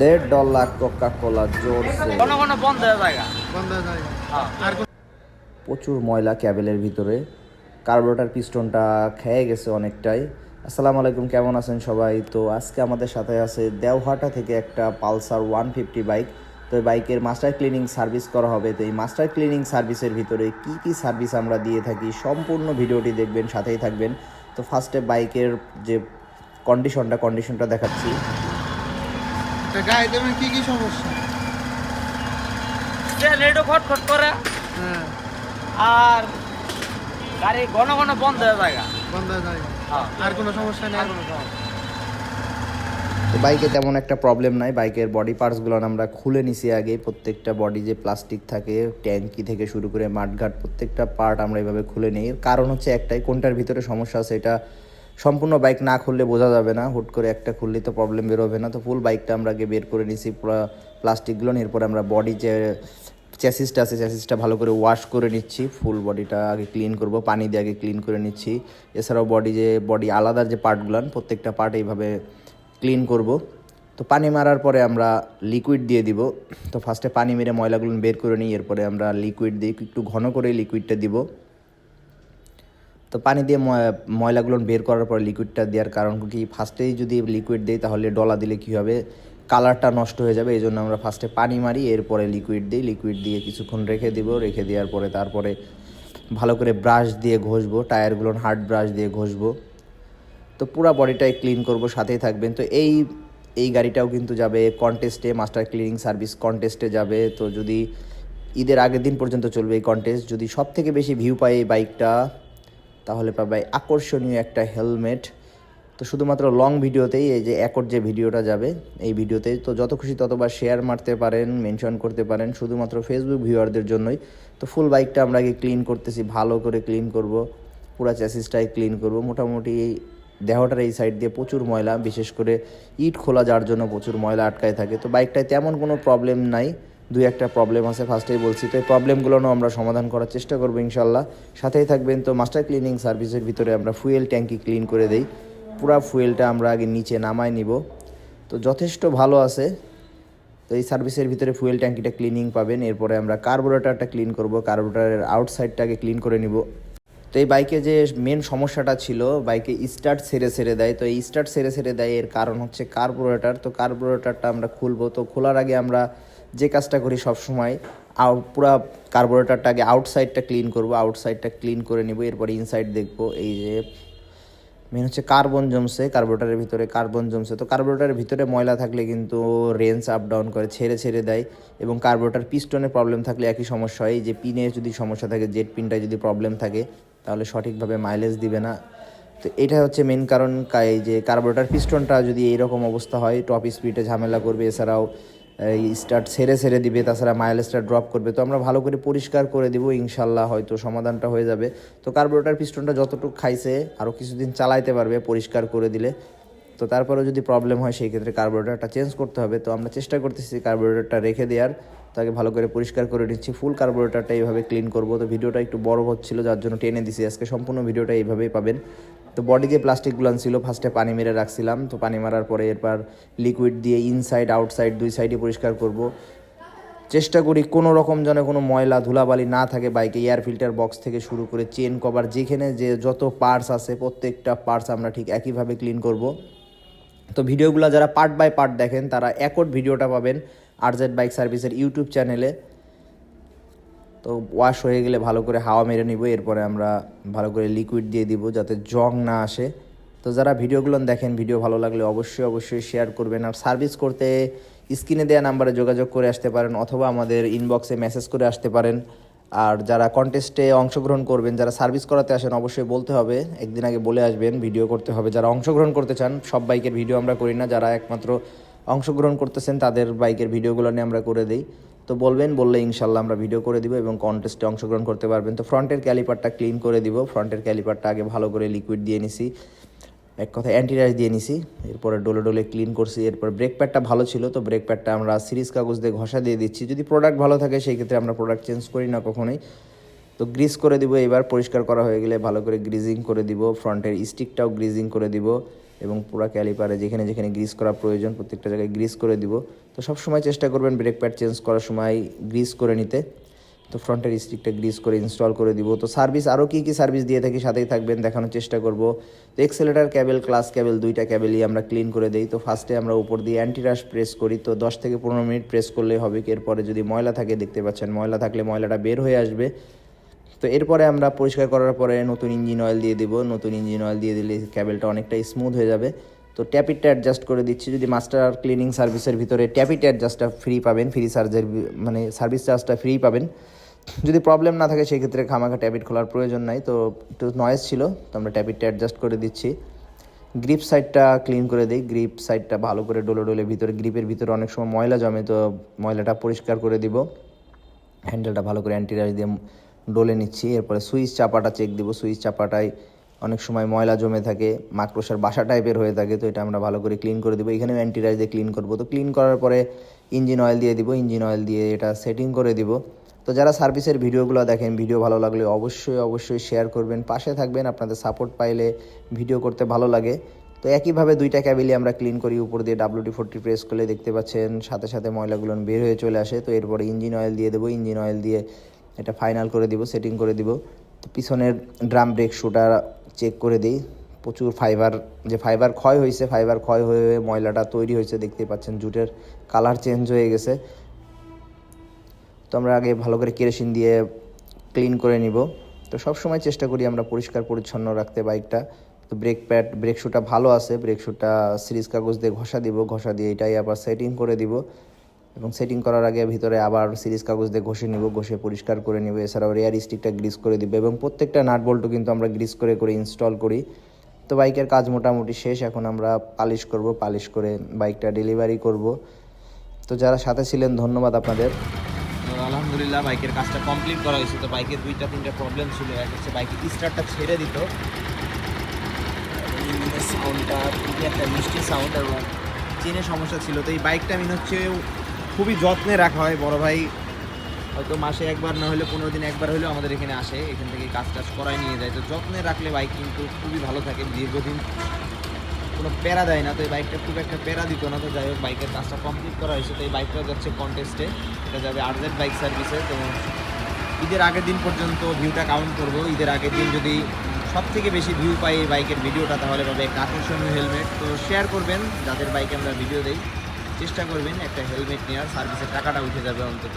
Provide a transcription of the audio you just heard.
দেড় dollar Coca কোলা জোরসে বন্ধ হয়ে যায় বন্ধ হয়ে যায়। হ্যাঁ। প্রচুর ময়লা ক্যাবেলের ভিতরে। কার্বোরেটার পিস্টনটা খেয়ে গেছে অনেকটাই। আসসালামু আলাইকুম কেমন আছেন সবাই? তো আজকে আমাদের সাথে আছে দেওহাটা থেকে একটা পালসার ওয়ান ফিফটি বাইক। তো এই বাইকের মাস্টার ক্লিনিং সার্ভিস করা হবে। তো এই মাস্টার ক্লিনিং সার্ভিসের ভিতরে কি কি সার্ভিস আমরা দিয়ে থাকি সম্পূর্ণ ভিডিওটি দেখবেন সাথেই থাকবেন। তো ফার্স্টে বাইকের যে কন্ডিশনটা কন্ডিশনটা দেখাচ্ছি। তা গায়ে দেবেন কি কি সমস্যা? খটখট করে। হ্যাঁ। আর গাড়ি ঘন ঘন বন্ধ হয়ে যায় বন্ধ হয়ে যায় হ্যাঁ। আর কোনো সমস্যা নেই? আর কোনো সমস্যা তো বাইকে তেমন একটা প্রবলেম নাই। বাইকের বডি পার্টসগুলো আমরা খুলে নিছি আগে প্রত্যেকটা বডি যে প্লাস্টিক থাকে ট্যাঙ্কি থেকে শুরু করে মাঠঘাট প্রত্যেকটা পার্ট আমরা এইভাবে খুলে নিই। কারণ হচ্ছে একটাই কোনটার ভিতরে সমস্যা আছে এটা সম্পূর্ণ বাইক না খুললে বোঝা যাবে না। হুট করে একটা খুললে তো প্রবলেম বেরোবে না। তো ফুল বাইকটা আমরা আগে বের করে নিছি, পুরো প্লাস্টিকগুলো এরপর আমরা বডি যে চ্যাসিসটা আছে চ্যাসিসটা ভালো করে ওয়াশ করে নিচ্ছি। ফুল বডিটা আগে ক্লিন করব, পানি দিয়ে আগে ক্লিন করে নিচ্ছি। এছাড়াও বডি যে বডি আলাদা যে পার্টগুলান প্রত্যেকটা পার্ট এইভাবে ক্লিন করব। তো পানি মারার পরে আমরা লিকুইড দিয়ে দিব। তো ফার্স্টে পানি মেরে ময়লাগুলো বের করে নিই, এরপরে আমরা লিকুইড দিই একটু ঘন করে লিকুইডটা দিব। তো পানি দিয়ে ময়- ময়লাগুলো বের করার পর লিকুইডটা দেওয়ার কারণ কি? ফার্স্টেই যদি লিকুইড দিই তাহলে ডলা দিলে কী হবে? কালারটা নষ্ট হয়ে যাবে এই জন্য আমরা ফার্স্টে পানি মারি, এরপরে লিকুইড দিই। লিকুইড দিয়ে কিছুক্ষণ রেখে দিব, রেখে দেওয়ার পরে তারপরে ভালো করে ব্রাশ দিয়ে ঘষবো টায়ারগুলো হার্ড ব্রাশ দিয়ে ঘষবো। তো পুরো বডিটাই ক্লিন করব, সাথেই থাকবেন। তো এই এই গাড়িটাও কিন্তু যাবে কন্টেস্টে মাস্টার ক্লিনিং সার্ভিস কন্টেস্টে যাবে। তো যদি ঈদের আগের দিন পর্যন্ত চলবে এই কন্টেস্ট যদি সব থেকে বেশি ভিউ পায় এই বাইকটা তাহলে পাবে আকর্ষণীয় একটা হেলমেট। তো শুধুমাত্র লং ভিডিওতেই এই যে একর যে ভিডিওটা যাবে, এই ভিডিওতে তো যত খুশি ততবার শেয়ার মারতে পারেন মেনশন করতে পারেন, শুধুমাত্র ফেসবুক ভিউয়ারদের জন্যই। তো ফুল বাইকটা আমরা আগে ক্লিন করতেছি, ভালো করে ক্লিন করব, পুরা চ্যাসিসটাই ক্লিন করব। মোটামুটি এই দেহটার এই সাইড দিয়ে প্রচুর ময়লা, বিশেষ করে ইট খোলা যার জন্য প্রচুর ময়লা আটকায় থাকে। তো বাইকটায় তেমন কোনো প্রবলেম নাই। দুই একটা প্রবলেম আছে ফার্স্টেই বলছি। তো এই প্রবলেমগুলোও আমরা সমাধান করার চেষ্টা করব ইনশাল্লাহ সাথেই থাকবেন তো মাস্টার ক্লিনিং সার্ভিসের ভিতরে আমরা ফুয়েল ট্যাঙ্কি ক্লিন করে দেই। পুরো ফুয়েলটা আমরা আগে নিচে নামায় নিব। তো যথেষ্ট ভালো আছে। তো এই সার্ভিসের ভিতরে ফুয়েল ট্যাঙ্কিটা ক্লিনিং পাবেন। এরপরে আমরা কার্বোরেটারটা ক্লিন করব। কার্বোরেটারের আউটসাইডটাকে ক্লিন করে নিব। তো এই বাইকে যে মেন সমস্যাটা ছিল বাইকে স্টার্ট সেরে সেরে দেয়। তো এই স্টার্ট সেরে সেরে দেয় এর কারণ হচ্ছে কার্বোরেটার তো কার্বোরেটারটা আমরা খুলবো। তো খোলার আগে আমরা যে কাজটা করি সবসময় আউ পুরা কার্বোরেটারটা আগে আউটসাইডটা ক্লিন করব আউটসাইডটা ক্লিন করে নিব, এরপরে ইনসাইড দেখব। এই যে মেন হচ্ছে কার্বন জমছে কার্বোরেটারের ভিতরে কার্বন জমছে। তো কার্বোরেটারের ভিতরে ময়লা থাকলে কিন্তু রেঞ্জ আপ ডাউন করে, ছেড়ে ছেড়ে দেয় এবং কার্বোরেটার পিস্টনের প্রবলেম থাকলে একই সমস্যা হয়। যে পিনে যদি সমস্যা থাকে জেট পিনটায় যদি প্রবলেম থাকে, তাহলে সঠিকভাবে মাইলেজ দিবে না। তো এটা হচ্ছে মেন কারণ, কা- এই যে কার্বোরেটার পিস্টনটা যদি এইরকম অবস্থা হয় টপ স্পিডে ঝামেলা করবে, এছাড়াও স্টার্ট সেরে সেরে দিবে, তাছাড়া মাইলেজটা ড্রপ করবে। তো আমরা ভালো করে পরিষ্কার করে দিব, ইনশাল্লাহ হয়তো সমাধানটা হয়ে যাবে। তো কার্বোরেটার পিস্টনটা যতটুকু খাইছে আরও কিছুদিন চালাইতে পারবে পরিষ্কার করে দিলে। তো তারপরেও যদি প্রবলেম হয়, সেই ক্ষেত্রে কার্বোরেটারটা চেঞ্জ করতে হবে। তো আমরা চেষ্টা করতেছি কার্বোরেটারটা রেখে দেওয়ার। তাকে ভালো করে পরিষ্কার করে নিচ্ছি। ফুল কার্বোরেটারটা এইভাবে ক্লিন করব। তো ভিডিওটা একটু বড় হচ্ছিল, যার জন্য টেনে দিছি। আজকে সম্পূর্ণ ভিডিওটা এইভাবেই পাবেন। তো বডি যে প্লাস্টিকগুলো ছিল ফার্স্টে পানি মেরে রাখছিলাম, তো পানি মারার পরে এরপর লিকুইড দিয়ে ইনসাইড আউটসাইড দুই সাইডে পরিষ্কার করব। চেষ্টা করি কোনো রকম যেন কোনো ময়লা, ধুলাবালি না থাকে বাইকে এয়ার ফিল্টার বক্স থেকে শুরু করে চেন কভার যেখানে যে যত পার্টস আছে, প্রত্যেকটা পার্টস আমরা ঠিক একইভাবে ক্লিন করব। তো ভিডিওগুলো যারা পার্ট বাই পার্ট দেখেন, তারা একট ভিডিওটা পাবেন আরজেড বাইক সার্ভিসের ইউটিউব চ্যানেলে তো ওয়াশ হয়ে গেলে ভালো করে হাওয়া মেরে নিব, এরপরে আমরা ভালো করে লিকুইড দিয়ে দিব যাতে জং না আসে। তো যারা ভিডিওগুলো দেখেন, ভিডিও ভালো লাগলে অবশ্যই অবশ্যই শেয়ার করবেন। আর সার্ভিস করতে স্ক্রিনে দেওয়া নাম্বারে যোগাযোগ করে আসতে পারেন অথবা আমাদের ইনবক্সে মেসেজ করে আসতে পারেন। আর যারা কন্টেস্টে অংশগ্রহণ করবেন, যারা সার্ভিস করাতে আসেন, অবশ্যই বলতে হবে, একদিন আগে বলে আসবেন ভিডিও করতে হবে। যারা অংশগ্রহণ করতে চান, সব বাইকের ভিডিও আমরা করি না। যারা একমাত্র অংশগ্রহণ করতেছেন, তাদের বাইকের ভিডিওগুলো নিয়ে আমরা করে দিই। তো বলবেন, বললে ইনশাল্লাহ আমরা ভিডিও করে দিব এবং কন্টেস্টে অংশগ্রহণ করতে পারবেন। তো ফ্রন্টের ক্যালিপারটা ক্লিন করে দিব। ফ্রন্টের ক্যালিপারটা আগে ভালো করে লিকুইড দিয়ে নিছি। এক কথা অ্যান্টিরাইজ দিয়ে নিছি। এরপরে ডোলে ডোলে ক্লিন করছি। এরপর ব্রেক প্যাডটা ভালো ছিল, তো ব্রেক প্যাডটা আমরা সিরিজ কাগজ দিয়ে ঘষা দিয়ে দিচ্ছি। যদি প্রোডাক্ট ভালো থাকে, সেই ক্ষেত্রে আমরা প্রোডাক্ট চেঞ্জ করি না কখনোই। তো গ্রিস করে দিব, এবার পরিষ্কার করা হয়ে গেলে ভালো করে গ্রিজিং করে দিব ফ্রন্টের স্টিকটাও গ্রিজিং করে দিব এবং পুরো ক্যালিপারে যেখানে যেখানে গ্রিস করা প্রয়োজন প্রত্যেকটা জায়গায় গ্রিস করে দিব। তো সব সময় চেষ্টা করবেন ব্রেক প্যাড চেঞ্জ করার সময় গ্রিস করে নিতে। তো ফ্রন্টের স্টিকটা গ্রিস করে ইনস্টল করে দিব। তো সার্ভিস আরও কী কী সার্ভিস দিয়ে থাকি সাথেই থাকবেন, দেখানোর চেষ্টা করব। তো এক্সেলেটার ক্যাবেল ক্লাস ক্যাবেল দুইটা ক্যাবেলই আমরা ক্লিন করে দিই। তো ফার্স্টে আমরা উপর দিয়ে অ্যান্টিরাশ প্রেস করি। তো দশ থেকে পনেরো মিনিট প্রেস করলে হবে এরপরে যদি ময়লা থাকে, দেখতে পাচ্ছেন ময়লা থাকলে ময়লাটা বের হয়ে আসবে। তো এরপরে আমরা পরিষ্কার করার পরে নতুন ইঞ্জিন অয়েল দিয়ে দিব। নতুন ইঞ্জিন অয়েল দিয়ে দিলে ক্যাবেলটা অনেকটা স্মুথ হয়ে যাবে। তো ট্যাপিটটা অ্যাডজাস্ট করে দিচ্ছি। যদি মাস্টার ক্লিনিং সার্ভিসের ভিতরে ট্যাপিট অ্যাডজাস্টটা ফ্রি পাবেন ফ্রি চার্জের মানে সার্ভিস চার্জটা ফ্রি পাবেন। যদি প্রবলেম না থাকে সেই ক্ষেত্রে খামাখা ট্যাপিট খোলার প্রয়োজন নাই। তো একটু নয়েজ ছিল, তো আমরা ট্যাপিটটা অ্যাডজাস্ট করে দিচ্ছি। গ্রিপ সাইডটা ক্লিন করে দিই। গ্রিপ সাইডটা ভালো করে ডোলে ডোলে ভিতরে গ্রিপের ভিতরে অনেক সময় ময়লা জমে, তো ময়লাটা পরিষ্কার করে দিব। হ্যান্ডেলটা ভালো করে অ্যান্টিরাইজ দিয়ে ডলে নিচ্ছি, এরপরে সুইচ চাপাটা চেক দিব। সুইচ চাপাটায় অনেক সময় ময়লা জমে থাকে, মাকড়সার বাসা টাইপের হয়ে থাকে, তো এটা আমরা ভালো করে ক্লিন করে দিব। এখানেও অ্যান্টিরাইজ দিয়ে ক্লিন করব। তো ক্লিন করার পরে ইঞ্জিন অয়েল দিয়ে দিব ইঞ্জিন অয়েল দিয়ে এটা সেটিং করে দিব। তো যারা সার্ভিসের ভিডিওগুলো দেখেন, ভিডিও ভালো লাগলে অবশ্যই অবশ্যই শেয়ার করবেন। পাশে থাকবেন, আপনাদের সাপোর্ট পাইলে ভিডিও করতে ভালো লাগে। তো একইভাবে দুইটা ক্যাবিলি আমরা ক্লিন করি, উপর দিয়ে ডাব্লিউটি ফোরটি প্রেস করলে দেখতে পাচ্ছেন, সাথে সাথে ময়লাগুলো বের হয়ে চলে আসে। তো এরপরে ইঞ্জিন অয়েল দিয়ে দেবো। ইঞ্জিন অয়েল দিয়ে এটা ফাইনাল করে দিব সেটিং করে দিব। তো পিছনের ড্রাম ব্রেক শুটা চেক করে দিই। প্রচুর ফাইবার যে ফাইবার ক্ষয় হয়েছে ফাইবার ক্ষয় হয়ে হয়ে ময়লাটা তৈরি হয়েছে দেখতে পাচ্ছেন জুটের কালার চেঞ্জ হয়ে গেছে। তো আমরা আগে ভালো করে কেরোসিন দিয়ে ক্লিন করে নিব। তো সব সময় চেষ্টা করি আমরা পরিষ্কার পরিচ্ছন্ন রাখতে বাইকটা তো ব্রেক প্যাড ব্রেক শুটা ভালো আছে ব্রেক শুটা সিরিজ কাগজ দিয়ে ঘষা দিব, ঘষা দিয়ে এটাই আবার সেটিং করে দিব। এবং সেটিং করার আগে ভিতরে আবার সিরিজ কাগজ দিয়ে ঘষে নিব, ঘষে পরিষ্কার করে নিব। এছাড়াও রেয়ার স্টিকটা গ্রিস করে দিব এবং প্রত্যেকটা নাট বল্টও কিন্তু আমরা গ্রিস করে করে ইনস্টল করি। তো বাইকের কাজ মোটামুটি শেষ, এখন আমরা পালিশ করব, পালিশ করে বাইকটা ডেলিভারি করব। তো যারা সাথে ছিলেন, ধন্যবাদ আপনাদের। আলহামদুলিল্লাহ, বাইকের কাজটা কমপ্লিট করা হয়েছে। তো বাইকের দুইটা, তিনটা প্রবলেম ছিল। এক হচ্ছে বাইকের স্টার্টটা ছেড়ে দিত। সাউন্ডটা খুবই একটা মিষ্টি সাউন্ড এবং চেনের সমস্যা ছিল। তো এই বাইকটা আমি হচ্ছে খুবই যত্নে রাখা হয়, বড় ভাই। হয়তো মাসে একবার, না হলে পনেরো দিন একবার হলেও আমাদের এখানে আসে, এখান থেকে কাজ টাজ করায় নিয়ে যায়। তো যত্নে রাখলে বাইক কিন্তু খুবই ভালো থাকে, দীর্ঘদিন কোনো প্যারা দেয় না। তো এই বাইকটা খুব একটা প্যারা দিত না, তো যাই হোক, বাইকের কাজটা কমপ্লিট করা হয়েছে। তো এই বাইকটা যাচ্ছে কন্টেস্টে এটা যাবে আর্জেন্ট বাইক সার্ভিসে তো ঈদের আগের দিন পর্যন্ত ভিউটা কাউন্ট করব। ঈদের আগের দিন যদি সব থেকে বেশি ভিউ পাই এই বাইকের ভিডিওটা, তাহলে পাবে একটা আকর্ষণীয় হেলমেট তো শেয়ার করবেন, যাদের বাইকে আমরা ভিডিও দেই। চেষ্টা করবেন একটা হেলমেট নেওয়ার সার্ভিসের টাকাটা উঠে যাবে অন্তত।